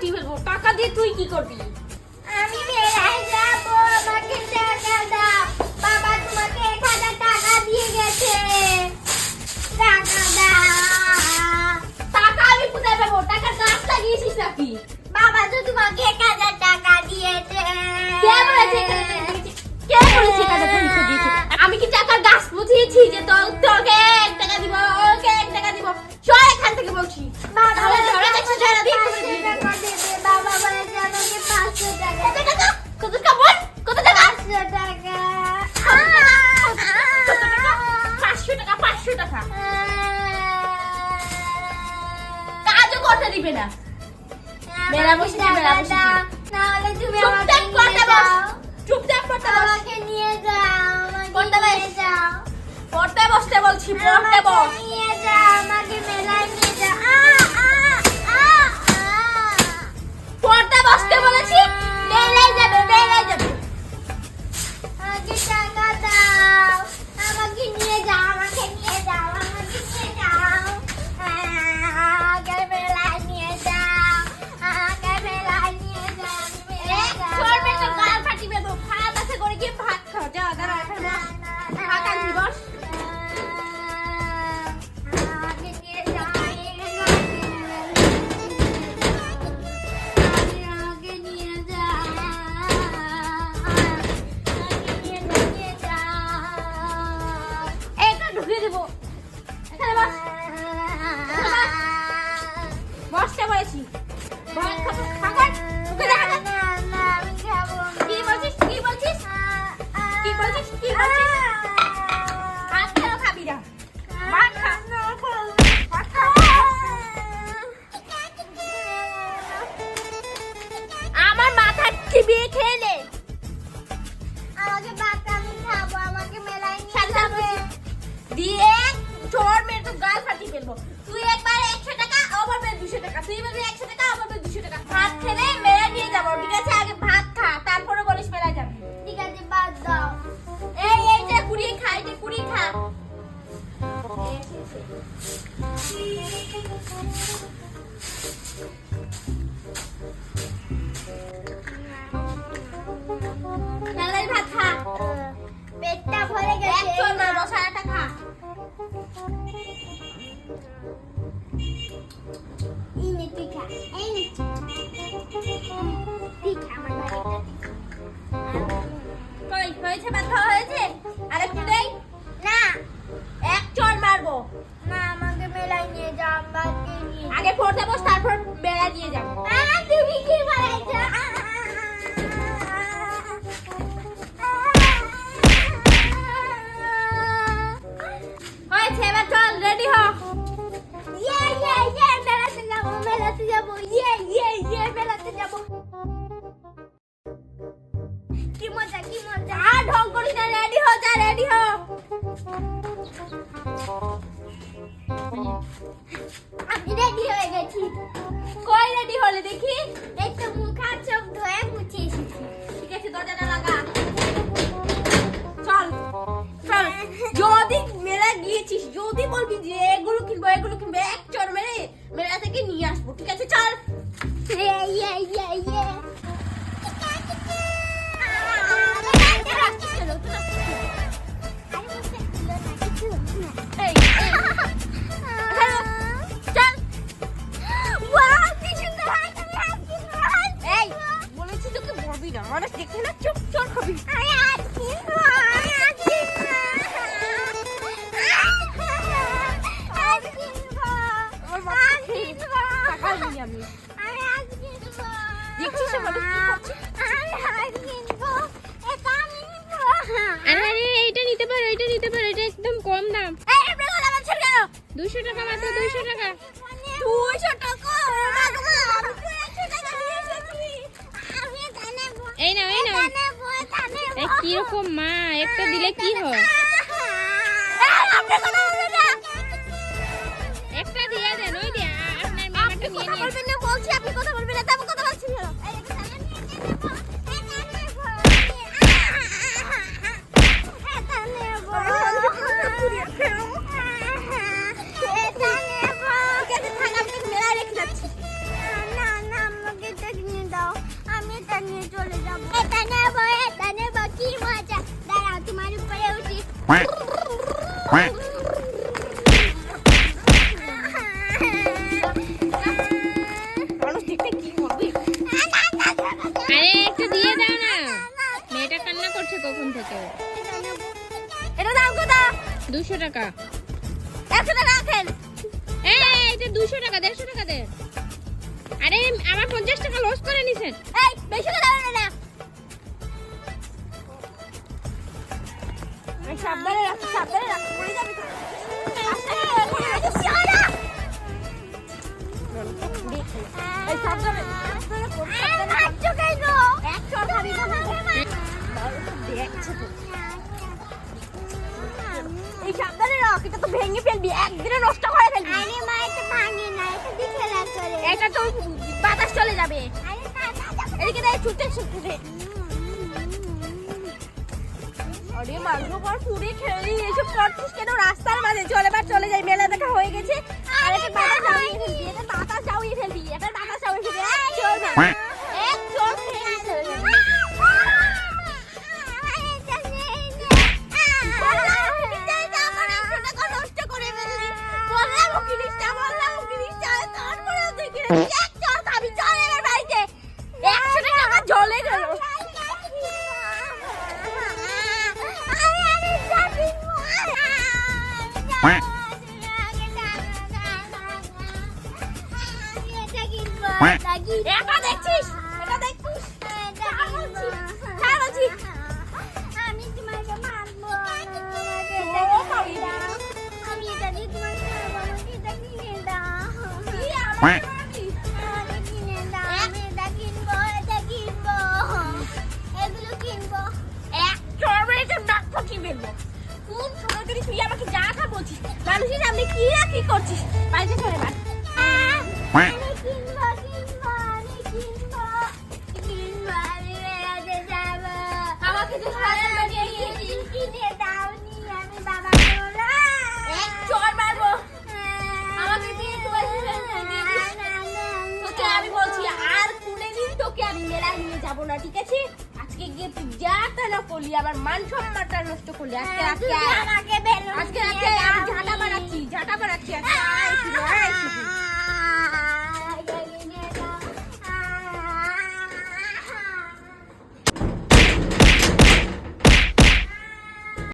দিয়ে তুই কি করবি? আমি মেলায় যাব আমাকে টাকা দাও। বাবা তোমাকে এক হাজার টাকা দিয়ে গেছে। টাকা দাও। টাকা আমি কোথায় পাবো? টাকা গাছ লাগিয়েছিস নাকি? বাবা তো তোমাকে এক হাজার টাকা দিয়েছে। কে বলেছে টাকা? কে বলেছে পয়সা দিয়েছি? আমি কি টাকার গাছ বুঝিয়েছি যে তোকে এক টাকা দিব? পড়তে বসতে বলছি পড়তে বস। নিয়ে যা আমাকে মেলায় নিয়ে যাও। চিবিয়ে খেয়ে নে। আমাকে বাদ আমি খাব আমাকে মেলায় নিয়ে যাবে। দিয়ে চোর মেরে তো গাল ফাটিয়ে ফেলব। তুই একবার একশো টাকা ও বলবে দুশো টাকা। তুই বলবি একশো টাকা ও বলবে দুশো টাকা। ভাত খেলে মেলা করিস না রেডি হ যা রেডি হ আমি রেডি হয়ে গেছি কই রেডি হলে দেখি একটু মুখ হাত চোখ ধুয়ে মুছে এসেছি ঠিক আছে দরজাটা লাগা চল চল যদি মেলা গিয়েছিস যদি বলবি যে এগুলো কিনবো এগুলো কিনবো এক চর মেরে মেলা থেকে নিয়ে আসবো ঠিক আছে চল ইয়ে ইয়ে ইয়ে ইয়ে মানুষ দেখে না চুপ চোর খাবি আমার টাকা দেখছিস মানুষ কি করছে আরে আরে এইটা নিতে পারো এটা নিতে পারো এটা একদম কম দাম। দুশো টাকা মাত্র দুশো টাকা। দুইশো টাকা আমি তো একশো টাকা দিয়ে এসেছি এই নাও এই নাও কীরকম মা একটা দিলে কি হয়। একটা দিয়ে দেন ওই দিয়ে আপনার আপনি মেয়েটা নিয়ে কথা নিন বলছি আপনি কথা বলবেন না কথা বলছি এটা দাম কত 200 টাকা 100 টাকা রাখেন টাকা 150 আরে আমার 50 টাকা লস করে নিছেন এই, বেশি করে দাও না। সাবধানে রাখ সাবধানে রাখ পড়ে যাবে। এই সাবধানে রাখ এটা তো ভেঙে ফেলবি একদিনে নষ্ট করে ফেলবি। আরে মা এটা ভাঙে না এটা দিয়ে খেলা করে এটা তো বাতাস চলে যাবে। এদিকে দেখ ছুটে ছুটে কেন? রাস্তার মাঝে। চলে এবার চলে যাই, মেলা দেখা হয়ে গেছে। আর একটা বাতাস চাউয়ে ফেলবি এটা বাতাস চাউয়ে ফেলবি এটা বাতাস এটা দেখছিস? এটা দেখছিস? আমি তোমাকে মারবো। আমি এটা দিয়ে তোমাকে মারবো এটা কিনে দাও সময় ধরে তুই আমাকে যা খা বলছিস? মানুষের সামনে কি না কি করছিস? বাড়িতে চলে বেড়াতে যাব। আমাকে তো সারা বাড়ি করলি আমার মান সম্মানটা নষ্ট করলি আজকে আজকে বেলুন আজকে আজকে আমি ঝাঁটা বানাচ্ছি ঝাঁটা বানাচ্ছি আজকে।